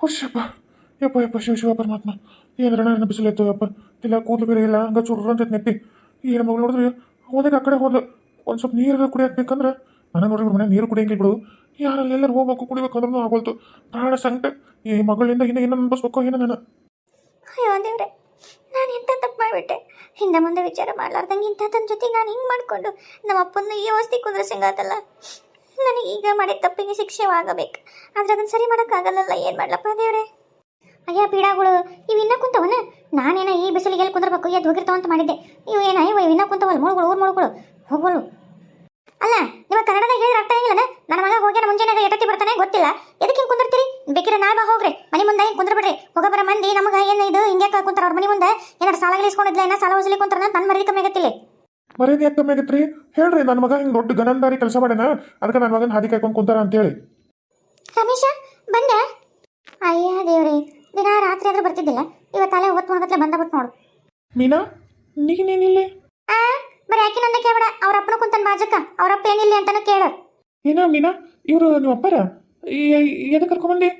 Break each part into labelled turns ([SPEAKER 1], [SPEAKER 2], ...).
[SPEAKER 1] ಹುಷಪ್ಪ. ಯಪ್ಪ ಯಪ್ಪ, ಶಿವ ಶಿವ, ಪರಮಾತ್ಮ. ಏನು ರಣ ಬಿಸಿಲೈತು, ಯಪ್ಪ. ಇಲ್ಲ ಕೂದಲು ಬೇರೆ ಇಲ್ಲ ಹಂಗೆ ಚುರ್ರ ಅಂತ ನೆತ್ತಿ ಈ ಮಗಳು ನೋಡಿದ್ರಿ ಹೋದಾಗ ಆ ಕಡೆ ಹೋದ್ಲು. ಒಂದು ಸ್ವಲ್ಪ ನೀರು ಕುಡಿಯಾಕ್ಬೇಕಂದ್ರೆ ನಾನು ನೋಡ್ರಿ ಮನೆ ನೀರು ಕುಡಿಯಂಗಿಲ್ಲ ಬಿಡು. ಯಾರಲ್ಲಿ ಎಲ್ಲರೂ ಹೋಗ್ಬೇಕು ಕುಡಿಬೇಕಂದ್ರೂ ಆಗೋಲ್ತು ಪ್ರಾಣ ಸಂಕಟ. ಈ ಮಗಳಿಂದ ಹಿಂದೆ ಏನು ಅನ್ಭವಿಸ್ಬೇಕೋ ಏನೋ ನಾನು.
[SPEAKER 2] ಅಯ್ಯೋ ದೇವ್ರೆ ನಾನು ಎಂಥ ತಪ್ಪು ಮಾಡಿಬಿಟ್ಟೆ? ಹಿಂದೆ ಮುಂದೆ ವಿಚಾರ ಮಾಡ್ಲಾರ್ದಂಗೆ ಇಂಥ ತನ್ನ ಜೊತೆ ನಾನು ಹಿಂಗೆ ಮಾಡಿಕೊಂಡು ನಮ್ಮ ಅಪ್ಪನ ಈ ಅವಸ್ಥೆ ಕುಂದ್ರಸಂಗಾತಲ್ಲ ನನಗೆ ಈಗ ಮಾಡಿದ ತಪ್ಪಿಗೆ ಶಿಕ್ಷೆವಾಗಬೇಕು. ಆದ್ರೆ ಅದನ್ನು ಸರಿ ಮಾಡೋಕ್ಕಾಗಲ್ಲಲ್ಲ. ಏನು ಮಾಡ್ಲಪ್ಪ ದೇವ್ರೆ? ಅಯ್ಯ, ಪೀಡಾಗಳು. ಇವು ಇನ್ನ ಕುಂತವನ? ನಾನೇನ ಈ ಬಿಸಿಲಿಗೆ ಎಲ್ಲಿ ಕುಂದ್ರಬೇಕು? ಎದ್ದು ಹೋಗಿರ್ತಾವ ಅಂತ ಮಾಡಿದ್ದೆ. ಇವು ಏನ, ಇವು ಇನ್ನ ಕುಂತವಲ್ಲ ಮುಳುಗಳು, ಊರು ಮುಳುಗಳು. ಹೋಗೋಳು ಅಲ್ಲ, ನಿಮ್ಮ ಕನ್ನಡದಾಗ ಹೇಳಿದ್ರೆ ಅರ್ಥ ಆಗಿಲ್ಲನ? ನನ್ನ ಮಗ ಹೋಗ್ಯಾನ ಮುಂಜಾನೆ ಎಟತಿ ಬರ್ತಾನೆ, ಗೊತ್ತಿಲ್ಲ. ಎದಕ್ಕೆ ಕುಂದಿರ್ತೀರಿ? ಬೇಕಿರ ನಾ ಬಾ, ಹೋಗ್ರಿ. ಮನೆ ಮುಂದೆ ಹಿಂಗೆ ಕುಂದ್ರಬಿಡ್ರಿ. ಹೋಗ ಬರ ಮಂದಿ, ನಮಗೆ ಏನು ಇದು? ಹಿಂಗೆ ಕುಂತಾರ? ಅವ್ರ ಮನೆ ಮುಂದೆ? ಏನಾರು ಸಾಲ ಗಿಲಿಸ್ಕೊಂಡಿದ್ಲ ಏನ ಸಾಲ ವಸೂಲಿ ಕುಂತಾರ ನನ್ನ ಮರಿ ಕಮ್ಮಿ ಆಗತ್ತಿಲ್ಲ.
[SPEAKER 1] ಮರೇನು ಯಾಕೆ ಕಮ್ಮಿ ಆಗೈತ್ರಿ ಹೇಳ್ರಿ ನನ್ನ ಮಗ ಹಿಂಗೆ ದೊಡ್ಡ ಗನಂದಾರಿ ಕೆಲಸ ಮಾಡ್ಯಾನ. ಅದಕ್ಕೆ ನನ್ನ ಮಗನ ಹಾದಿ ಕಾಯ್ಕೊಂಡು ಕುಂತಾರ ಅಂತೇಳಿ.
[SPEAKER 2] ರಮೇಶ ಬಂದೆ. ಅಯ್ಯ ದೇವ್ರಿ ದಿನ ರಾತ್ರಿ ಆದ್ರೂ ಬರ್ತಿದ್ದಿಲ್ಲ. ಇವತ್ತು ತಲೆ ಹೊತ್ತು ಮಾಡ್ಕತ್ಲೆ ಬಂದ ಬಿಟ್ಟು ನೋಡು.
[SPEAKER 1] ಮೀನಾ ನೀನೇನಿಲ್ಲಿ?
[SPEAKER 2] ಆ ಬರೀ ಯಾಕೆ ನಂದ ಕೇಳಬೇಡ. ಅವ್ರ ಅಪ್ಪನ ಕುಂತಾನ ಬಾಜಕ್ಕ ಅವ್ರ ಅಪ್ಪ ಏನಿಲ್ಲ ಅಂತಾನು ಕೇಳು.
[SPEAKER 1] ಏನೋ ಮೀನಾ ಇವರು ನಿಮ್ಮ ಅಪ್ಪರ ಎದಕ್ಕೆ ಕರ್ಕೊಂಬಂದಿ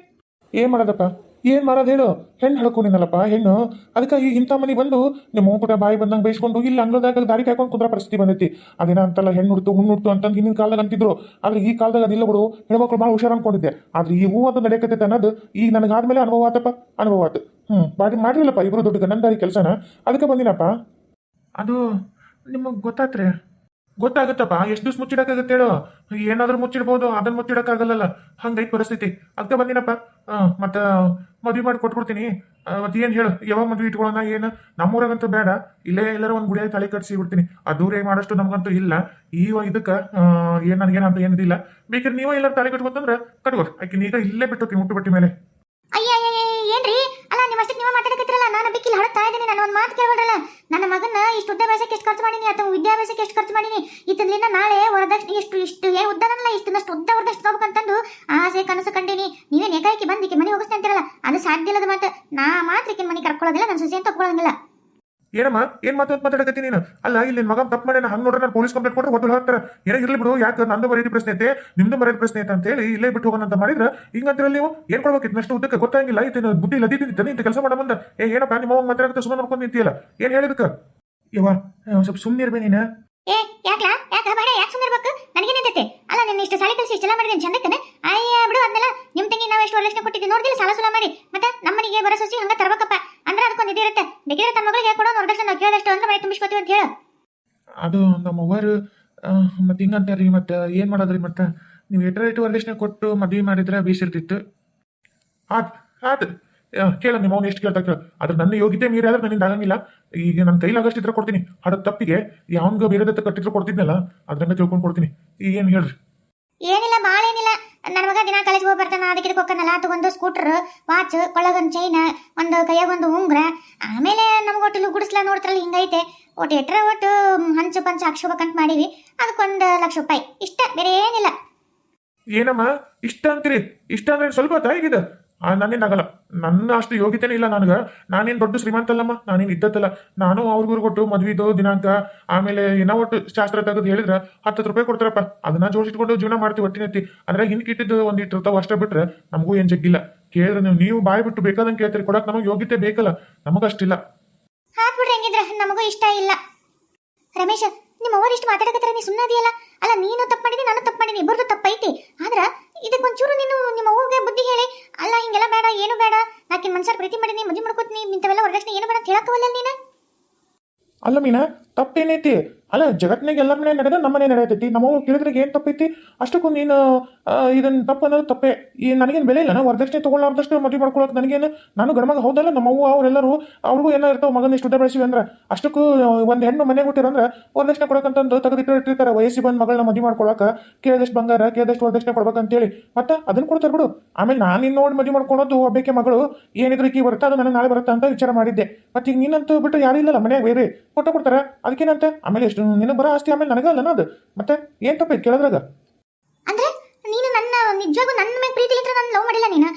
[SPEAKER 1] ಏನು ಮಾಡೋದಪ್ಪ? ಏನು ಮಾಡೋದು ಹೇಳು? ಹೆಣ್ಣು ಹಳ್ಕೊಂಡಿನಲ್ಲಪ್ಪ ಹೆಣ್ಣು. ಅದಕ್ಕೆ ಈಗ ಇಂಥ ಮನೆ ಬಂದು ನಿಮ್ಮ ಮೂಕುಟ ಬಾಯಿ ಬಂದಂಗೆ ಬೈಸ್ಕೊಂಡು ಇಲ್ಲಿ ಅಂಗಳದಾಗ ದಾರಿ ಕಾಯ್ಕೊಂಡು ಕುಂದ್ರ ಪರಿಸ್ಥಿತಿ ಬಂದೈತಿ. ಅದೇನ ಅಂತಲ್ಲ ಹೆಣ್ಣು ಹುಡ್ತು, ಹುಣ್ಣು ಹುಡ್ತು ಅಂತಂದು ಹಿಂದಿನ ಕಾಲದಾಗ ಅಂತಿದ್ರು. ಆದ್ರೆ ಈ ಕಾಲದಾಗ ಅದಿಲ್ಲ ಬಿಡು, ಹೆಣ್ಮಕ್ಳು ಭಾಳ ಹುಷಾರು ಅನ್ಕೊಂಡಿದ್ದೆ. ಆದ್ರೆ ಈ ಹೂ ಅದು ನಡೆಯಕತ್ತೈತೆ ಅನ್ನೋದು ಈಗ ನನಗೆ ಆದ್ಮೇಲೆ ಅನುಭವ ಆತಪ್ಪ, ಅನುಭವ ಆತು. ಹ್ಞೂ ಬಾಡಿ ಮಾಡಿರಲ್ಲಪ್ಪ ಇಬ್ರು ದೊಡ್ಡ ಗಂಡಂದಾರಿ ಕೆಲಸನ. ಅದಕ್ಕೆ ಬಂದಿನಪ್ಪ. ಅದು ನಿಮಗೆ ಗೊತ್ತಾತ್ರಿ? ಗೊತ್ತಾಗುತ್ತಪ್ಪ, ಎಷ್ಟು ದಿವ್ಸ ಮುಚ್ಚಿಡಕ್ಕಾಗತ್ತೆ ಹೇಳು. ಏನಾದರೂ ಮುಚ್ಚಿಡ್ಬೋದು ಅದನ್ನ ಮುಚ್ಚಿಡಕ್ಕಾಗಲ್ಲ ಹಂಗೈತ್ ಪರಿಸ್ಥಿತಿ. ಅದಕ್ಕೆ ಬಂದಿನಪ್ಪ. ಮತ್ತೆ ಮದ್ವೆ ಮಾಡಿ ಕೊಟ್ಬಿಡ್ತೀನಿ. ಮತ್ತೆ ಏನು ಹೇಳು? ಯಾವಾಗ ಮದ್ವೆ ಇಟ್ಕೊಳ್ಳೋಣ, ಏನು? ನಮ್ಮೂರಾಗಂತೂ ಬೇಡ. ಇಲ್ಲೇ ಎಲ್ಲರೂ ಒಂದು ಗುಡಿಯಾಗಿ ತಲೆ ಕಟ್ಸಿ ಬಿಡ್ತೀನಿ. ಆ ದೂರ ಮಾಡೋಷ್ಟು ನಮಗಂತೂ ಇಲ್ಲ. ಈ ಇದಕ್ಕೆ ಏನು ನನಗೇನಂತ ಏನಿದಿಲ್ಲ. ಬೇಕಾದ್ರೆ ನೀವು ಎಲ್ಲರೂ ತಲೆ ಕಟ್ಕೊತಂದ್ರೆ ಕಟ್ಕೋ ಆಕಿನ ಈಗ ಇಲ್ಲೇ ಬಿಟ್ಟು ಮುಟ್ಟು ಬಟ್ಟಿ ಮೇಲೆ.
[SPEAKER 2] ಅಯ್ಯ ಅಯ್ಯ ಏನ್ರಿ? ಅಲ್ಲ ನಿಮ್ಮ ಅಷ್ಟಕ್ಕೆ ನೀವು ಮಾತಾಡಕತ್ತಿರಲ್ಲ? ನಾನು ಬಿಕ್ಕಿಲ್ ಹಳತಾ ಇದ್ದೀನಿ. ನಾನು ಒಂದು ಮಾತು ಕೇಳ್ಬಿಡಲ್ಲ ನನ್ನ ಮಗನ ಇಷ್ಟು ವಿದ್ಯಾಭ್ಯಾಸಕ್ಕೆ ಎಷ್ಟು ಖರ್ಚು ಮಾಡೀನಿ ಅಥವಾ ವಿದ್ಯಾಭ್ಯಾಸಕ್ಕೆ ಎಷ್ಟು ಖರ್ಚು ಮಾಡೀನಿ? ಇತ್ತಿಂದ ನಾಳೆ ವರದಕ್ಷಿಣೆ ಎಷ್ಟು ಇಷ್ಟು ಏ ಉದ್ದನಲ್ಲ, ಇಷ್ಟನ್ನಷ್ಟು ಉದ್ದ ವರದಕ್ಷಿಣೆ ತಗೋಬೇಕಂತಂದು ಆಸೆ, ಕನಸು ಕಂಡೀನಿ. ನೀವೇನು ಏಕಾಏಕಿ ಬಂದಿಕ್ಕೆ ಮನೆ ಹೋಗಿಸ್ತೀನಿ ಅಂತಿರಲ್ಲ? ಅದು ಸಾಧ್ಯ ಇಲ್ಲದ ಮಾತು. ನಾ ಮಾತ್ರ ಈಕಿನ ಮನೆ ಕರ್ಕೊಳ್ಳೋದಿಲ್ಲ ನನ್ನ ಸೊಸೆ ತಗೊಳ್ಳೋಂಗಿಲ್ಲ
[SPEAKER 1] ಏನಮ್ಮ? ಏನ್ ಮಾತು ಅಂತ ಮಾತಾಡಕತ್ತೀನಿ ನೀನು? ಅಲ್ಲ ಇಲ್ಲಿ ಮಗ ತಪ್ಪು ಮಾಡಿ ಹಂಗೆ ನೋಡ್ರೆ ನಾನು ಪೊಲೀಸ್ ಕಂಪ್ಲೇಂಟ್ ಕೊಟ್ಟರೆ ಒತ್ತು ಹಾಕ್ತಾರೆ. ಏನೋ ಇರ್ಲಿ ಬಿಡು, ಯಾಕೆ ನಂದು ಮರ್ಯಾದೆ ಪ್ರಶ್ನೆ ಐತೆ, ನಿಮ್ದು ಮರ್ಯಾದೆ ಪ್ರಶ್ನೆ ಐತೆ ಅಂತ ಹೇಳಿ ಇಲ್ಲೇ ಬಿಟ್ಟು ಹೋಗೋಣ ಅಂತ ಮಾಡಿದ್ರೆ ಹಿಂಗಂತಿರಲ್ಲ ನೀವು? ಏನ್ ಕೊಡ್ಬೇಕಿತ್ತು ನಷ್ಟು ಉದ್ದಕ್ಕೆ ಗೊತ್ತಾಗಿಲ್ಲ ಐತೆ ಬುದ್ಧಿ ಇಲ್ಲ ಅದಿದ್ದೀನಿ ಇಂಥ ಕೆಲಸ ಮಾಡ ಬಂದ ಏ, ಏನಪ್ಪ, ನಿಮ್ಮ ಮಾತಾಡಕ್ಕೆ ಸುಮ್ಮನೆ ನೋಡ್ಕೊಂಡು ನಿಂತಿಯಲ್ಲ? ಏನ್ ಹೇಳಿದಕ್ಕೆ ಇವ ಸ್ವಲ್ಪ ಸುಮ್ಮನೆ ಇರ್ಬೇ ನೀನು.
[SPEAKER 2] ಏ, ಯಾಕ್ಲಾ? ಯಾಕ ಬೇಡ ಯಾಕೆ ಸುಂದರಬೇಕು ನನಗೆ ನಿಂತೈತೆ ಅಲ್ಲ, ನಿನ್ನ ಇಷ್ಟು ಸಾಲಿ ಕಲಿಸಿ ಇಷ್ಟೆಲ್ಲ ಮಾಡಿದ್ದೀನಿ ಚಂದಕ್ಕನೆ ಅಯ್ಯ, ಬಿಡು ಅದನ್ನೆಲ್ಲ ನಿಮ್ಮ ತಂಗಿ ನಾವು ಎಷ್ಟು ವರದಕ್ಷಿಣೆ ಕೊಟ್ಟಿದ್ದೀವಿ ನೋಡ್ದಿಲ್ಲ, ಸಾಲ ಸುಲ ಮಾಡಿ. ಮತ್ತೆ ನಮ್ಮ ಮನೆಗೆ ಬರೋ ಸೊಸಿ ಹಂಗ ತರಬೇಕಪ್ಪ. ಅಂದ್ರೆ ಅದಕ್ಕೊಂದು ಇದಿರುತ್ತೆ ಬೇಕಿದ್ರೆ ತಮ್ಮ ಮಗಳಿಗೆ ಕೊಡೋ ವರದಕ್ಷಿಣೆ ನಾವು ಕೇಳಿದಷ್ಟು, ಅಂದ್ರೆ ಮನೆ ತುಂಬಿಸ್ಕೊತೀವಿ ಅಂತ ಹೇಳು.
[SPEAKER 1] ಅದು ನಮ್ಮ ಅವ್ವರು ಮತ್ತೆ ಹಿಂಗಂತಾರ್ರಿ ಮತ್ತೆ ಏನು ಮಾಡೋದ್ರಿ ಮತ್ತೆ? ನೀವು ಎಟರ್ ಇಟ್ಟು ಕೊಟ್ಟು ಮದುವೆ ಮಾಡಿದ್ರೆ ಬೀಸಿರ್ತಿತ್ತು ಆತ್ ಆತ್. ಕೇಳ ನಿಮ್ಮ ಅವ್ನು ಎಷ್ಟು ಕೇಳ್ತಾ ಕೇಳ. ಆದ್ರೆ ನನ್ನ ಯೋಗ್ಯತೆ ಮೀರಿ ಆದ್ರೆ ನನ್ನಿಂದ ಆಗಂಗಿಲ್ಲ. ಈಗ ನನ್ನ ಕೈಲಾಗಷ್ಟಿದ್ರೆ ಕೊಡ್ತೀನಿ. ಹಡ ತಪ್ಪಿಗೆ ಯಾವಂಗ ಬೇರೆದತ್ತ ಕಟ್ಟಿದ್ರು ಕೊಡ್ತಿದ್ನಲ್ಲ ಅದ್ರಂಗ ತಿಳ್ಕೊಂಡು ಕೊಡ್ತೀನಿ. ಈಗ ಏನು ಹೇಳ್ರಿ?
[SPEAKER 2] ಏನಿಲ್ಲ ಭಾಳ ಏನಿಲ್ಲ. ನನ್ನ ಮಗ ದಿನ ಕಾಲೇಜ್ ಹೋಗಿ ಬರ್ತಾನ ಅದಕ್ಕೆ ಇದಕ್ಕೆ ಅದು ಒಂದು ಸ್ಕೂಟರ್ ವಾಚ್ ಕೊಳ್ಳಗೊಂದು ಚೈನ್ ಒಂದು ಕೈಯಾಗ ಒಂದು ಉಂಗ್ರ. ಆಮೇಲೆ ನಮ್ಗೆ ಒಟ್ಟು ಗುಡಿಸ್ಲಾ ನೋಡ್ತಾರಲ್ಲ ಹಿಂಗೈತೆ. ಒಟ್ಟು ಎಟ್ರ ಒಟ್ಟು ಹಂಚು ಪಂಚ ಹಾಕ್ಸ್ಕೋಬೇಕಂತ ಮಾಡೀವಿ. ಅದಕ್ಕೊಂದು ಲಕ್ಷ ರೂಪಾಯಿ. ಇಷ್ಟ ಬೇರೆ ಏನಿಲ್ಲ.
[SPEAKER 1] ಏನಮ್ಮ? ಇಷ್ಟ ಅಂತೀರಿ? ಇಷ್ಟ ಅಂದ್ರೆ ಸ್ವಲ್ಪ ತಾಯಿಗಿದ ನನ್ನಿಂದ ಆಗಲ್ಲ. ನನ್ನ ಅಷ್ಟು ಯೋಗ್ಯತೆನೇ ಇಲ್ಲ ನನಗೆ. ನಾನೇನು ದೊಡ್ಡ ಶ್ರೀಮಂತ ಅಲ್ಲಮ್ಮ? ನಾನೇನು ಇದ್ದತ್ತಲ್ಲ ನಾನು ಅವ್ರಿಗೂ ಕೊಟ್ಟು ಮದ್ವಿದು ದಿನಾಂಕ, ಆಮೇಲೆ ಏನೋ ಒಟ್ಟು ಶಾಸ್ತ್ರ ತೆಗೆದು ಹೇಳಿದ್ರೆ ಹತ್ತು ರೂಪಾಯಿ ಕೊಡ್ತಾರಪ್ಪ. ಅದನ್ನ ಜೋಡಿಸಿಟ್ಕೊಂಡು ಜೀವನ ಮಾಡ್ತೀವಿ ಒಟ್ಟಿನೈತಿ ಅಂದ್ರೆ ಹಿಂಗೆ ಇಟ್ಟಿದ್ದು ಒಂದು ಇಟ್ಟು ತಾವು ಅಷ್ಟೇ ಬಿಟ್ರೆ ನಮಗೂ ಏನು ಜಗ್ಗಿಲ್ಲ. ಕೇಳಿದ್ರೆ ನೀವು ನೀವು ಬಾಯಿ ಬಿಟ್ಟು ಬೇಕಾದಂಗೆ ಕೇಳ್ತೀರಿ. ಕೊಡಕ್ಕೆ ನಮಗೆ ಯೋಗ್ಯತೆ ಬೇಕಲ್ಲ. ನಮಗಷ್ಟಿಲ್ಲ
[SPEAKER 2] ಹಾಕ್ಬಿಡ್ರಿ ಹಂಗಿದ್ರೆ. ನಮಗೂ ಇಷ್ಟ ಇಲ್ಲ. ರಮೇಶ, ನಿಮ್ಮ ಅವ್ರು ಇಷ್ಟು ಮಾತಾಡಕತ್ತಾರೆ? ನೀ ಸುಮ್ಮನೆ ಅಲ್ಲ, ನೀನು ತಪ್ಪು ಮಾಡಿದಿ, ನಾನು ತಪ್ಪು ಮಾಡಿದಿ. ಇಬ್ಬರದು ತಪ್ಪೈತಿ. ಆದ್ರ ಇದಕ್ಕೊಂಚೂರು ನೀನು ನಿಮ್ಮ ಅವ್ವಗೆ ಬುದ್ಧಿ ಹೇಳಿ ಹಿಂಗೆಲ್ಲ ಬೇಡ, ಏನು ಬೇಡ. ನಾಕಿನ ಮನ್ಸಾರ ಪ್ರೀತಿ ಮಾಡೀನಿ ಮದುವೆ ಮಾಡ್ಕೋತೀನಿ, ಇಂಥವೆಲ್ಲ ವರದಕ್ಷಿಣೆ ಏನು ಬೇಡ ಅಂತ ಹೇಳಕ್ಕವಲ್ಲ ನೀನು?
[SPEAKER 1] ಅಲ್ಲ ಮೀನಾ ತಪ್ಪೇನೈತಿ? ಅಲ್ಲ ಜಗತ್ತಿನಾಗ ಎಲ್ಲರ ಮನೆ ನಡೆದ ನಮ್ಮ ಮನೆ ನಡೆಯತೈತಿ ನಮ್ಮವ್ವ ಕೇಳಿದ್ರೆ ಏನು ತಪ್ಪೈತಿ? ಅಷ್ಟಕ್ಕೂ ನೀನು ಇದನ್ನ ತಪ್ಪು ಅನ್ನೋದು ತಪ್ಪೇ. ಈ ನನಗೇನು ಬೆಲೆ ಇಲ್ಲ, ನಾ ವರದಕ್ಷಿಣೆ ತೊಗೊಳ್ಳಾರ್ದಷ್ಟು ಮದುವೆ ಮಾಡ್ಕೊಳಕ್ಕೆ ನನಗೇನು? ನಾನು ಗರ್ಮಾಗ ಹೌದಲ್ಲ ನಮ್ಮವ್ವ ಅವರೆಲ್ಲರೂ, ಅವ್ರಿಗೂ ಏನೋ ಇರ್ತಾವೆ, ಮಗನ ಇಷ್ಟು ಉದ್ದ ಬೆಳೆಸಿವಿ ಅಂದ್ರೆ, ಅಷ್ಟಕ್ಕೂ ಒಂದು ಹೆಣ್ಣು ಮನೆ ಹುಟ್ಟಿರಂದ್ರೆ ವರದಕ್ಷಿಣೆ ಕೊಡಕ್ಕಂತಂದು ತೆಗೆದಿಟ್ಟು ಇಟ್ಟಿರ್ತಾರೆ ವಯಸ್ಸಿ ಬಂದು ಮಗಳನ್ನ ಮದುವೆ ಮಾಡ್ಕೊಳಕ್ಕೆ ಕೇಳಿದಷ್ಟು ಬಂಗಾರ, ಕೇಳಿದಷ್ಟು ವರದಕ್ಷಿಣೆ ಕೊಡ್ಬೇಕಂತೇಳಿ. ಮತ್ತೆ ಅದನ್ನ ಕೊಡ್ತಾರೆ ಬಿಡು. ಆಮೇಲೆ ನಾನು ಇನ್ನು ನೋಡಿ ಮದುವೆ ಮಾಡ್ಕೊಳೋದು ಒಬ್ಬಕ್ಕೆ ಮಗಳು, ಏನಿದ್ರು ಈಗ ಬರುತ್ತಾ, ಅದು ನನಗೆ ನಾಳೆ ಬರುತ್ತಾ ಅಂತ ವಿಚಾರ ಮಾಡಿದ್ದೆ. ಮತ್ತೆ ಈಗ ನೀನಂತೂ ಬಿಟ್ಟು ಯಾರು ಇಲ್ಲಲ್ಲ ಮನೆಯಾಗ, ಬೇರೆ, ಕೊಟ್ಟ ಕೊಡ್ತಾರ. ಅದಕ್ಕೇನಂತೆ? ಆಮೇಲೆ ಎಷ್ಟು ನಿನಗೆ ಬರೋ ಆಸ್ತಿ ಆಮೇಲೆ ನನಗಲ್ಲ ಅದು. ಮತ್ತೆ ಏನು ತಪ್ಪೈತೆ ಕೇಳಿದ್ರಾಗ?
[SPEAKER 2] ಅಂದ್ರೆ ನೀನು ನನ್ನ ನಿಜವಾಗೂ ನನ್ನ ಮೇಲೆ ಪ್ರೀತಿಲಿಂತ್ರ ನಾನು ಲವ್ ಮಾಡಿಲ್ಲ ನೀನು?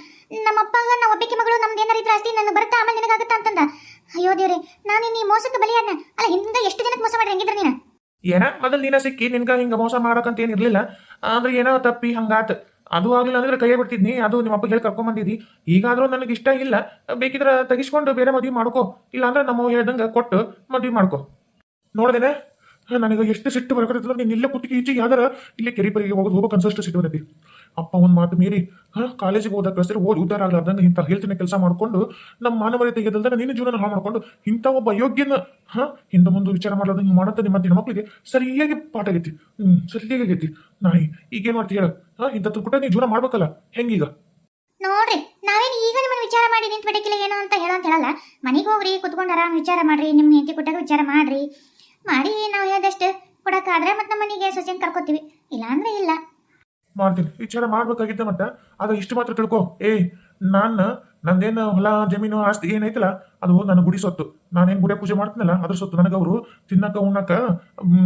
[SPEAKER 2] ನಮ್ಮ ಅಪ್ಪಗ ನಾವು ಒಬ್ಬಕ್ಕೆ ಮಗಳು ನಮ್ದು ಏನಾರ ಇದ್ರೆ ಆಸ್ತಿ ನನ್ನ ಬರ್ತಾ ಆಮೇಲೆ ನಿನಗಾಗುತ್ತಾ ಅಂತಂದ? ಅಯ್ಯೋ ದೇವ್ರೆ ನಾನು ನೀ ಮೋಸಕ್ಕೆ ಬಲಿಯಾದ್ನ ಅಲ್ಲ ಹಿಂದೆ ಎಷ್ಟು ಜನಕ್ಕೆ ಮೋಸ ಮಾಡ್ರಿ ಹೆಂಗಿದ್ರೆ ನೀನು?
[SPEAKER 1] ಏನ? ಮೊದಲು ನೀನ ಸಿಕ್ಕಿ ನಿನ್ಗ ಹಿಂಗ ಮೋಸ ಮಾಡಕಂತ ಇರಲಿಲ್ಲ. ಅಂದ್ರೆ ಏನೋ ತಪ್ಪಿ ಹಂಗಾತ. ಅದು ಆಗಲಿಲ್ಲ ಅಂದ್ರೆ ಕೈಯೇ ಬಿಡ್ತಿದ್ನಿ. ಅದು ನಿಮ್ಮ ಅಪ್ಪ ಹೇಳಿ ಕರ್ಕೊಂಬಂದಿದ್ದಿ ಈಗಾದ್ರೂ ನನಗೆ ಇಷ್ಟ ಇಲ್ಲ. ಬೇಕಿದ್ರೆ ತೆಗಿಸ್ಕೊಂಡು ಬೇರೆ ಮದುವೆ ಮಾಡ್ಕೋ. ಇಲ್ಲ ಅಂದ್ರೆ ನಮ್ಮ ಹೇಳ್ದಂಗೆ ಕೊಟ್ಟು ಮದುವೆ ಮಾಡ್ಕೋ. ನೋಡ್ದೇನೆ? ನನಗೆ ಎಷ್ಟು ಸಿಟ್ಟು ಬರ್ಕತ್ತಿಲ್ಲ ನೀನು ಇಲ್ಲೇ ಕುತ್ತಿಗೆ ಈಚೆ ಯಾವ್ದಾರ? ಇಲ್ಲೇ ಕೆರಿಪರಿಗೆ ಹೋಗೋದು ಹೋಗೋ ಕನ್ಸಷ್ಟು ಸಿಟ್ಟು ಬಂದೈತಿ. ಅಪ್ಪ, ಒಂದು ಮಾತು ಮೀರಿ, ಹಾಂ, ಕಾಲೇಜಿಗೆ ಹೋದಾಗ ಕಳಿಸಿದ್ರೆ ಓದಿ ಉದ್ದಾರ ಆಗ್ಲಾರ್ದಂಗೆ ಇಂಥ ಹೇಳ್ತಿನ ಕೆಲಸ ಮಾಡ್ಕೊಂಡು ನಮ್ಮ ಮಾನವರೇ ತೆಗೆದಲ್ದ ನಿನ್ನ ಜೀವನ ಹಾಳು ಮಾಡ್ಕೊಂಡು, ಇಂಥ ಒಬ್ಬ ಯೋಗ್ಯನ ಹಾಂ, ಹಿಂದೆ ಮುಂದೆ ವಿಚಾರ ಮಾಡ್ಲಾರ್ದಂಗೆ ಮಾಡಂತ ನಿಮ್ಮ ಹೆಣ್ಣು ಮಕ್ಕಳಿಗೆ ಸರಿಯಾಗಿ ಪಾಠ ಆಗೈತಿ. ಹ್ಞೂ ಸರಿಯಾಗಿ ಆಗೈತಿ. ನಾಯಿ, ಈಗೇನು ಮಾಡ್ತಿ ಹೇಳ? ಹಾಂ, ಇಂಥ ತುಂಬ ನೀ ಜೀವನ ಮಾಡ್ಬೇಕಲ್ಲ, ಹೆಂಗೀಗ?
[SPEAKER 2] ನೋಡ್ರಿ, ನಾವೇನು ಈಗ ನಿಮ್ಮನ್ನ ವಿಚಾರ ಮಾಡಿ ನಿಂತು ಬಿಡಕ್ಕಿಲ್ಲ ಏನೋ ಅಂತ ಹೇಳೋ ಅಂತ ಹೇಳಲ್ಲ. ಮನೆಗೆ ಹೋಗ್ರಿ, ಕುತ್ಕೊಂಡು ಆರಾಮ್ ವಿಚಾರ ಮಾಡ್ರಿ ನಿಮ್ಮ ಹೆಂಡತಿ ಕೊಟ್ಟಾಗ ವಿಚಾರ ಮಾಡ್ರಿ. ಮಾಡಿ ನಾವು ಹೇಳ್ದಷ್ಟು ಕೊಡಕ್ಕಾದ್ರೆ ಮತ್ತೆ ನಮ್ಮ ಮನೆಗೆ ಸೊಸೆನ್ ಕರ್ಕೋತೀವಿ. ಇಲ್ಲ. ಅಂದ್ರೆ ಇಲ್ಲ
[SPEAKER 1] ಮಾಡ್ತೀನಿ ವಿಚಾರ ಮಾಡ್ಬೇಕಾಗಿದ್ದೆ ಮತ್ತೆ? ಅದು ಇಷ್ಟು ಮಾತ್ರ ತಿಳ್ಕೊ. ಏ ನಾನು ನಂದೇನು ಹೊಲ ಜಮೀನು ಆಸ್ತಿ ಏನೈತಲ್ಲ ಅದು ನನ್ನ ಗುಡಿ ಸೊತ್ತು. ನಾನೇನು ಗುಡಿಯ ಪೂಜೆ ಮಾಡ್ತೀನಲ್ಲ ಅದ್ರ ಸೊತ್ತು ನನಗೆ ಅವರು ತಿನ್ನಕ ಉಣ್ಣಕ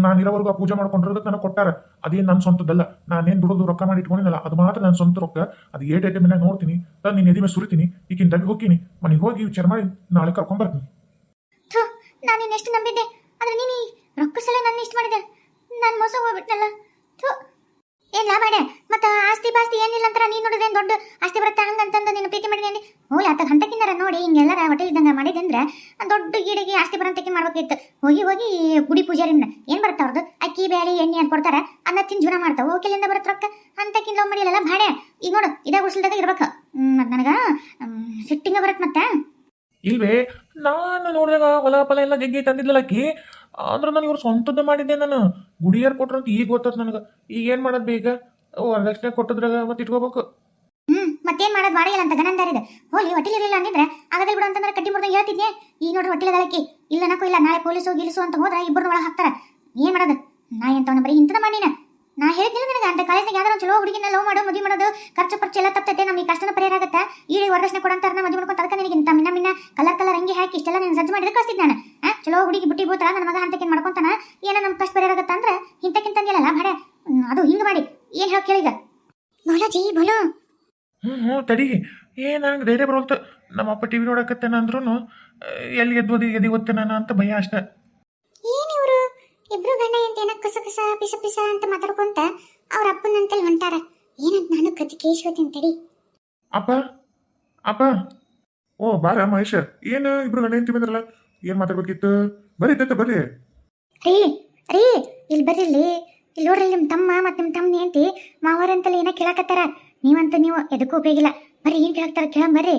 [SPEAKER 1] ನಾನು ಇರೋವರೆಗೂ ಆ ಪೂಜೆ ಮಾಡ್ಕೊಂಡಿರೋದಕ್ಕೆ ನನಗೆ ಕೊಟ್ಟಾರ. ಅದೇನು ನನ್ನ ಸ್ವಂತದ್ದಲ್ಲ. ನಾನೇನು ದುಡಿದು ರೊಕ್ಕ ಮಾಡಿ ಇಟ್ಕೊಂಡಿದ್ದಲ್ಲ ಅದು ಮಾತ್ರ ನನ್ನ ಸ್ವಂತ ರೊಕ್ಕ. ಅದು ಏಟ್ ಐಟಮ್ ಮೇಲೆ ನೋಡ್ತೀನಿ ತಂದು ನಿನ್ನ ಎದಿ ಮೇಲೆ ಸುರಿತೀನಿ ಈಗಿನ ತಗ್ಗಿ ಹೋಗ್ತೀನಿ. ಮನೆಗೆ ಹೋಗಿ ವಿಚಾರ ಮಾಡಿ ನಾಳೆ ಕರ್ಕೊಂಬರ್ತೀನಿ
[SPEAKER 2] ನಾನು ಎಷ್ಟು ನಂಬಿದ್ದೆ? ಆದ್ರೆ ನೀನು ರೊಕ್ಕ ಸಲ ನನ್ನ ಇಷ್ಟ ಮಾಡಿದೆ ನಾನು ಮೋಸ ಹೋಗ್ಬಿಟ್ನಲ್ಲ. ಥೂ. ಏನ್ ಲಾಭ ಇದೆ ಮತ್ತ ಆಸ್ತಿ ಪಾಸ್ತಿ ಏನಿಲ್ಲ ಅಂತಾರ ನೀನ್ ನೋಡಿದ್ರೆ ದೊಡ್ಡ ಆಸ್ತಿ ಬರುತ್ತೆ? ಹಂಗಂತಂದು ನೀನು ಪ್ರೀತಿ ಮಾಡಿದೆ ಅಂದ್ರೆ ಹೋಲಿ ಆತ ಹಂತಕ್ಕಿಂದಾರ ನೋಡಿ, ಹಿಂಗೆಲ್ಲರ ಹೊಟ್ಟೆ ಇದ್ದಂಗ ಮಾಡಿದೆ ಅಂದ್ರೆ ದೊಡ್ಡ ಗಿಡಗೆ ಆಸ್ತಿ ಬರಂತಕ್ಕೆ ಮಾಡ್ಬೇಕಿತ್ತು? ಹೋಗಿ ಹೋಗಿ ಗುಡಿ ಪೂಜಾರಿನ ಏನ್ ಬರುತ್ತೆ ಅವ್ರದ್ದು ಅಕ್ಕಿ ಬೇಳೆ ಎಣ್ಣೆ ಅಂತ ಕೊಡ್ತಾರ. ಅನ್ನ ತಿನ್ ಜೀವನ ಮಾಡ್ತಾವ. ಓಕೆಲಿಂದ ಬರುತ್ತೆ ರೊಕ್ಕ. ಅಂತಕ್ಕಿಂತ ಲವ್ ಮಾಡಿಲ್ಲ ಭಾಡೆ ಈಗ ನೋಡು ಇದಾಗ ಉಸಲ್ದಾಗ ಇರ್ಬೇಕು. ನನಗ ಸಿಟ್ಟಿಂಗ ಬರತ್ ಮತ್ತೆ.
[SPEAKER 1] ಇಲ್ವೇ ನೋಡಿದಾಗ ಹೊಲ ಪಲ ಎಲ್ಲ ಜಗ್ಗಿ ತಂದಿದ್ಲಲ್ಲ ಅಕ್ಕಿ. ಆದ್ರೆ ನಾನು ಇವ್ರು ಸ್ವಂತದ್ದು ಮಾಡಿದ್ದೆ ನಾನು. ಗುಡಿಯರ್ ಕೊಟ್ರು ಅಂತ ಈಗ ಗೊತ್ತದ ನನಗೆ. ಈಗ ಏನು ಮಾಡೋದು ಬೇಗ ವರದಕ್ಷಿಣೆ ಕೊಟ್ಟದ್ರಾಗ ಮತ್ತೆ ಇಟ್ಕೋಬೇಕು.
[SPEAKER 2] ಹ್ಮ್, ಮತ್ತೇನ್ ಮಾಡೋದು ಮಾಡಿಲ್ಲ ಅಂತ ಗನಂದಾರಿದೆ ಹೋಲಿ ಹೊಟ್ಟಿಲ್ ಇರಲಿಲ್ಲ ಅಂದಿದ್ರೆ ಆಗದೇ ಬಿಡು ಅಂತಂದ್ರೆ ಕಟ್ಟಿ ಮುರ್ದಂಗೆ ಹೇಳ್ತಿದ್ದೆ ಈ ನೋಡ್ರಿ ಹೊಟ್ಟಿಲ ದಳಕಿ ಇಲ್ಲ ನಕೋ ಇಲ್ಲ, ನಾಳೆ ಪೊಲೀಸು ಗಿಲಿಸು ಅಂತ ಹೋದ್ರೆ ಇಬ್ಬರು ಒಳಗೆ ಹಾಕ್ತಾರ. ಏನ್ ಮಾಡೋದು? ನಾ ಎಂತವನ ಬರೀ ಇಂಥದ ಮಾಡಿನ ನಾ ಹೇಳ್ತೀನಿ ನಿನಗೆ ಅಂತ ಕಾಲೇಜ್ನಾಗ ಯಾವ್ದಾರ ಚಲೋ ಹುಡುಗಿನ ಲವ್ ಮಾಡೋ ಮದುವೆ ಮಾಡೋದು ಖರ್ಚು ಪರ್ಚು ಎಲ್ಲ ತಪ್ಪತೈತೆ ನಮಗೆ ಕಷ್ಟನ ಪರಿಹಾರ ಆಗುತ್ತೆ ಈ ವರದಕ್ಷಿಣೆ ಕೊಡಂತಾರ ನಾ ಮದುವೆ ಮಾಡ್ಕೊಂಡು ಅದಕ್ಕೆ ನಿನಗೆ ಇಂತ ಮಿನ್ನ ಮಿನ್ನ ಕಲರ್ ಕಲರ್ ಅಂಗಿ ಹಾಕಿ ಇಷ್ಟೆಲ್ಲ ನೀನು ಸಜ್ಜು ಮಾಡಿದ್ರೆ ಕಳಿಸ್ತಿದ್ದೆ ನಾನು. ಚಲೋ ಹುಡುಗಿ ಬಿಟ್ಟಿ ಬೂತ ನನ್ನ ಮಗ ಅಂತಕ್ಕೆ ಮಾಡ್ಕೊಂತಾನ? ಏನೋ ನಮ್ಮ ಕಷ್ಟ ಪರಿಹಾರ ಆಗುತ್ತೆ ಅಂದ್ರೆ ಇಂತಕ್ಕಿಂತ ಅಂದಿಲ್ಲ ಭಾಡೆ ಅದು ಹಿಂಗೆ ಮಾಡಿ. ಏನು ಹೇಳಿ ಕೇಳಿಗ ಬಾಲಾಜಿ ಬೋಲೋ.
[SPEAKER 1] ಹ್ಞೂ ಹ್ಞೂ ತಡಿ. ಏ ನನಗೆ ಧೈರ್ಯ ಬರೋಲ್ತು ನಮ್ಮ ಅಪ್ಪ ಟಿವಿ ನೋಡಕತ್ತೇನ ಅಂದ್ರೂ ಎಲ್ಲಿ ಈಗ ಎದಿ ನಾನು ಅಂತ ಭಯ ಅಷ್ಟೇ.
[SPEAKER 2] ಏನಿವರು ಇಬ್ರು ಗಂಡ ಅಂತ ಏನಕ್ಕೆ ಕಸ ಕಸ ಪಿಸ ಪಿಸ ಅಂತ ಮಾತಾಡ್ಕೊಂತ ಅವ್ರ ಅಪ್ಪನಂತಲ್ಲಿ ಹೊಂಟಾರ. ಏನಂತ ನಾನು ಕತಿ ಕೇಳಿಸ್ಕೋತೀನಿ ತಡಿ.
[SPEAKER 1] ಅಪ್ಪ ಅಪ್ಪ. ಓ ಬಾರ ಮಹೇಶ. ಏನು ಇಬ್ರು ಗಂಡ ಹೆಂಡತಿ ಬಂದ್ರಲ್ಲ? ಏನು ಮಾತಾಡ್ಬೇಕಿತ್ತು? ಬರಿ ಇದ್ದತ್ತ ಬರ್ರಿ.
[SPEAKER 2] ರೀ ರೀ ಇಲ್ಲಿ ಬರ್ರಿ ಇಲ್ಲಿ ಇಲ್ಲಿ ನೋಡ್ರಿ ನಿಮ್ಮ ತಮ್ಮ ಮತ್ತು ನಿಮ್ಮ ತಮ್ಮ ಹೆಂಡತಿ ಮಾವರಂತಲ್ಲಿ ಏನೋ ಕೇಳಕತ್ತಾರ. ನೀವಂತ ನೀವು ಎದಕ್ಕೂ ಉಪಯೋಗಿಲ್ಲ. ಬರ್ರಿ ಏನು ಕೇಳಕ್ತಾರ ಕೇಳ ಬರ್ರಿ.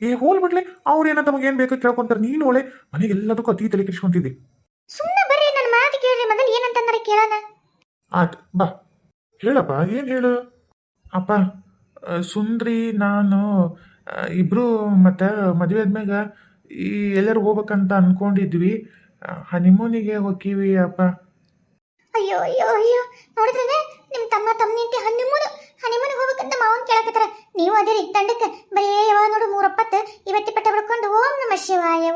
[SPEAKER 1] ಏ ಹೋಲ್ ಬಿಡ್ಲಿ. ಅವ್ರು ಏನೋ ತಮಗೆ ಏನು ಬೇಕು ಕೇಳ್ಕೊಂತಾರೆ. ನೀನು ಒಳ್ಳೆ ಮನೆಗೆ ಎಲ್ಲದಕ್ಕೂ ಅತಿ ತಲೆ ಕೆಡಿಸ್ಕೊಂತಿದ್ದಿ.
[SPEAKER 2] ಸುಮ್ಮನೆ ಬರ್ರಿ ನನ್ನ ಮಾತು ಕೇಳ್ರಿ. ಮೊದಲು ಏನಂತಂದ್ರೆ ಕೇಳೋಣ.
[SPEAKER 1] ಆಯ್ತು ಬಾ. ಹೇಳಪ್ಪ ಏನು ಹೇಳು? ಅಪ್ಪ ಸುಂದ್ರಿ ನಾನು ಇಬ್ಬರು ಇಬ್ರು ಮತ್ತು ಮದುವೆ ಆದ್ಮ್ಯಾಗ ಈ ಎಲ್ಲರೂ ಹೋಗ್ಬೇಕಂತ ಅನ್ಕೊಂಡಿದ್ವಿ. ಹನಿಮೂನಿಗೆ ಹೋಗ್ತೀವಿ ಅಪ್ಪ.
[SPEAKER 2] ಅಯ್ಯೋ ಅಯ್ಯೋ ಅಯ್ಯೋ ನೋಡಿದ್ರೆ ನಿಮ್ಮ ತಮ್ಮ ತಮ್ಮನಿಂತೆ ಹನಿಮೂನು ಹನಿಮೂನಿಗೆ ಹೋಗ್ಬೇಕಂತ ಮಾವನ್ ಕೇಳಕತ್ತಾರ. ನೀವು ಅದೇ ರೀ ತಂಡಕ್ಕೆ ಬರೀ ಯಾವಾಗ ನೋಡು ಮೂರಪ್ಪತ್ತು ಇವತ್ತಿ ಪಟ್ಟ ಬಿಡ್ಕೊಂಡು ಓಂ ನಮ ಶಿವಾಯ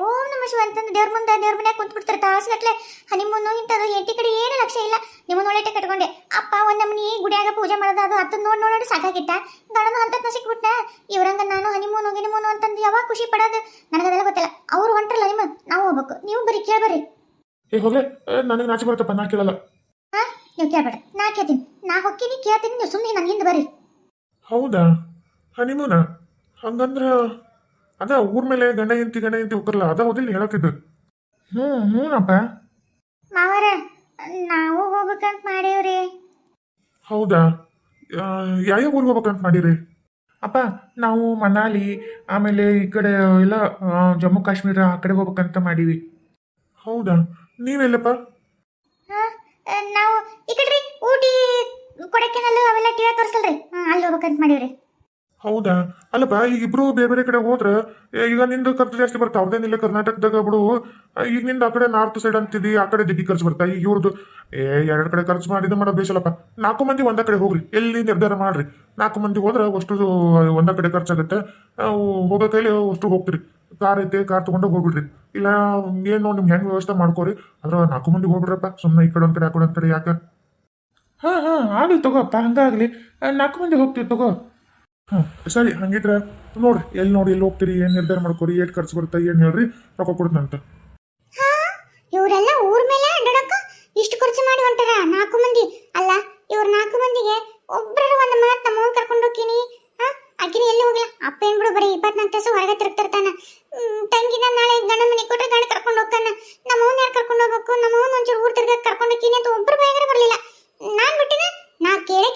[SPEAKER 2] ಶಿವ ಅಂತಂದು ದೇವ್ರ ಮುಂದೆ ದೇವ್ರ ಮನ್ಯಾಗ ಕುಂತ್ ಬಿಡ್ತಾರೆ ತಾಸಿನಟ್ಲೆ ಹನಿಮೂನು ಇಂಥದ್ದು ಎಂಟಿ ಕಡೆ ಏನು ಲಕ್ಷ ಇಲ್ಲ. ನಿಮ್ಮನ್ನ ಒಳ್ಳೆ ಕಟ್ಕೊಂಡೆ. ಅಪ್ಪ ಒಂದ್ ನಮ್ಮನಿ ಗುಡಿಯಾಗ ಪೂಜೆ ಮಾಡೋದು ಅದು ಅದನ್ನ ನೋಡಿ ನೋಡಿ ಸಾಕಾಗಿಟ್ಟ ಗಣನು ಹಂತತ್ನ ಸಿಕ್ಬಿಟ್ನ ಇವ್ರಂಗ ನಾನು ಹನಿಮೂನು ಗಿನಿಮೂನು ಅಂತಂದು ಯಾವಾಗ ಖುಷಿ ಪಡೋದು? ನನಗದೆಲ್ಲ ಗೊತ್ತಿಲ್ಲ. ಅವ್ರು ಹೊಂಟ್ರಲ್ಲ ನಿಮ್ಮ? ನಾವು ಹೋಗ್ಬೇಕು. ನೀವು ಬರೀ ಕೇಳ್ಬರ್ರಿ
[SPEAKER 1] ಏ ಹೋಗ್ಲೆ. ನನಗೆ ನಾಚಿ ಬರುತ್ತಪ್ಪ ನಾ ಕೇಳಲ್ಲ.
[SPEAKER 2] ಹಾ ನೀವು ಕೇಳ್ಬೇಡ ನಾ ಕೇಳ್ತೀನಿ. ನಾ ಹೊಕ್ಕಿನಿ ಕೇಳ್ತೀನಿ. ನೀವು ಸುಮ್ಮನೆ ನನ್ನ ಹಿಂದೆ ಬರ್ರಿ
[SPEAKER 1] ಹೌದಾ? ಹನಿಮೂನ? ಹಂಗಂದ್ರ ಅದ ಊರ್ ಮೇಲೆ ಗಂಡ ಹೆಂಡತಿ ಗಂಡ ಹೆಂಡತಿ ಹೋಗ್ತಾರಲ್ಲ ಅದ ಹೋದಿಲ್ಲ ಹೇಳತ್ತಿದ್ದು ಹ್ಞೂ ಹ್ಞೂನಪ್ಪ
[SPEAKER 2] ಮಾವರ ನಾವು ಹೋಗ್ಬೇಕಂತ ಮಾಡೇವ್ರಿ.
[SPEAKER 1] ಹೌದಾ? ಯಾವ್ಯಾವ ಊರಿಗೆ ಹೋಗ್ಬೇಕಂತ ಮಾಡಿರಿ? ಅಪ್ಪ ನಾವು ಮನಾಲಿ ಆಮೇಲೆ ಈ ಕಡೆ ಎಲ್ಲ ಜಮ್ಮು ಕಾಶ್ಮೀರ ಆ ಕಡೆ ಹೋಗ್ಬೇಕಂತ ಮಾಡೀವಿ. ಹೌದಾ? ನೀವೆಲ್ಲಪ್ಪ?
[SPEAKER 2] ನಾವು ಈ ಕಡೆ ರೀ ಊಟಿ ಕೊಡಕ್ಕೆ ಅವೆಲ್ಲ ಟಿವಿ ತೋರಿಸಲ್ರಿ. ಹಾ ಅಲ್ಲಿ ಹೋಗ್ಬೇಕಂತ ಮಾಡೀವ್ರಿ.
[SPEAKER 1] ಹೌದಾ? ಅಲ್ಲಪ್ಪ, ಈಗ ಇಬ್ರು ಬೇರೆ ಬೇರೆ ಕಡೆ ಹೋದ್ರೆ ಈಗ ನಿಂದು ಖರ್ಚು ಜಾಸ್ತಿ ಬರ್ತಾವ ಅವ್ರದೇನಿಲ್ಲ ಕರ್ನಾಟಕದಾಗ ಬಿಡು. ಈಗ ನಿಂದ ಆ ಕಡೆ ನಾರ್ತ್ ಸೈಡ್ ಅಂತಿದ್ದಿ, ಆ ಕಡೆ ದಿಗ್ಗಿ ಖರ್ಚು ಬರ್ತಾ, ಈಗ ಇವ್ರದ್ದು ಏ, ಎರಡು ಕಡೆ ಖರ್ಚು ಮಾಡಿದ ಮಾಡೋದು ಬೇಸಲ್ಲಪ್ಪ ನಾಲ್ಕು ಮಂದಿ ಒಂದ ಕಡೆ ಹೋಗ್ರಿ, ಎಲ್ಲಿ ನಿರ್ಧಾರ ಮಾಡ್ರಿ. ನಾಲ್ಕು ಮಂದಿ ಹೋದ್ರೆ ಅಷ್ಟು ಒಂದ ಕಡೆ ಖರ್ಚಾಗುತ್ತೆ. ಹೋಗೋ ಕೈಲಿ ಅಷ್ಟು ಹೋಗ್ತೀರಿ. ಕಾರ್ ಐತೆ, ಕಾರ್ ತಗೊಂಡು ಹೋಗ್ಬಿಡ್ರಿ. ಇಲ್ಲ, ಏನು ನಿಮ್ಗೆ ಹೆಂಗೆ ವ್ಯವಸ್ಥೆ ಮಾಡ್ಕೋರಿ ಅದ್ರ ನಾಲ್ಕು ಮಂದಿ ಹೋಗ್ಬಿಡ್ರಪ್ಪ ಸುಮ್ಮನೆ ಈ ಕಡೆ ಒಂದ್ ಕಡೆ, ಆ ಕಡೆ ಯಾಕೆ? ಹಾಂ ಹಾಂ, ಆಗಲಿ ತಗೋಪ್ಪ ಹಂಗಾಗಲಿ. ನಾಲ್ಕು ಮಂದಿ ಹೋಗ್ತೀವಿ ತಗೋ. ಹಾಂ ಸರಿ ಹಂಗಿದ್ರೆ ನೋಡ್ರಿ ಎಲ್ಲಿ ನೋಡಿ ಎಲ್ಲಿ ಹೋಗ್ತೀರಿ ಏನು ನಿರ್ಧಾರ ಮಾಡ್ಕೊರಿ ಏಟ್ ಖರ್ಚು ಬರುತ್ತೆ ಏನು ಹೇಳ್ರಿ ರೊಕ್ಕ ಕೊಡ್ತಂತ
[SPEAKER 2] ಹಾ? ಇವರೆಲ್ಲ ಊರ್ ಮೇಲೆ ಅಡ್ಡಾಡಕ ಇಷ್ಟು ಖರ್ಚು ಮಾಡಿ ಹೊಂಟಾರ? ನಾಲ್ಕು ಮಂದಿ. ಅಲ್ಲ ಇವ್ರ ನಾಲ್ಕು ಮಂದಿಗೆ ಒಬ್ಬರ ಒಂದು ಮಾತು ನಮ್ಮವ್ನ ಕರ್ಕೊಂಡು ಹೋಗ್ತೀನಿ. ಹಾ? ಆಕಿನ ಎಲ್ಲಿ ಹೋಗಿಲ್ಲ ಅಪ್ಪ ಏನ್ ಬಿಡು ಬರೀ ಇಪ್ಪತ್ನಾಲ್ಕು ತಾಸು ಹೊರಗೆ ತಿರುಗ್ತಿರ್ತಾನ. ತಂಗಿನ ನಾಳೆ ಗಂಡ ಮನೆ ಕೊಟ್ಟರೆ ಗಂಡ ಕರ್ಕೊಂಡು ಹೋಗ್ತಾನ. ನಮ್ಮವ್ನ ಯಾರು ಕರ್ಕೊಂಡು ಹೋಗ್ಬೇಕು? ನಮ್ಮವ್ನ ಒಂಚೂರು ಊರ್ ತಿರ್ಗಕ್ಕೆ ಕರ್ಕೊಂಡು ಹೋಗ್ತೀನಿ ಅಂತ ಒಬ್ರು ಬಾಯಿಗಾರ ಬರಲಿಲ್ಲ. ನಾನ್ ಬಿಟ್ಟಿನ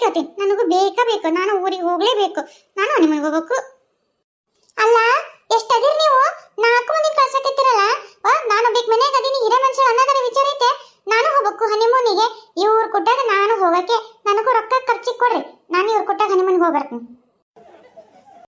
[SPEAKER 2] ಕೇಳ್ತೀನಿ. ನನಗೂ ಬೇಕಾ ಬೇಕು? ನಾನು ಊರಿಗೆ ಹೋಗ್ಲೇಬೇಕು. ನಾನು ನಿಮಗೆ ಹೋಗ್ಬೇಕು. ಅಲ್ಲ, ಎಷ್ಟದಿರಿ ನೀವು? ನಾಲ್ಕು ಮಂದಿ ಕಳ್ಸಕ್ಕಿರಲ್ಲ ನಾನು ಬೇಕು ಮನೆಯಾಗ ಅದೀನಿ. ಇರೋ ಮನುಷ್ಯ ಅನ್ನೋದರ ವಿಚಾರ ಐತೆ. ನಾನು ಹೋಗ್ಬೇಕು ಹನಿಮೂನಿಗೆ ಇವ್ರು ಕೊಟ್ಟಾಗ ನಾನು ಹೋಗಕ್ಕೆ. ನನಗೂ ರೊಕ್ಕ ಖರ್ಚಿಗೆ ಕೊಡ್ರಿ. ನಾನು ಇವ್ರ ಕೊಟ್ಟಾಗ ಹನಿಮೂನಿಗೆ ಹೋಗ್ಬರ್ತೀನಿ.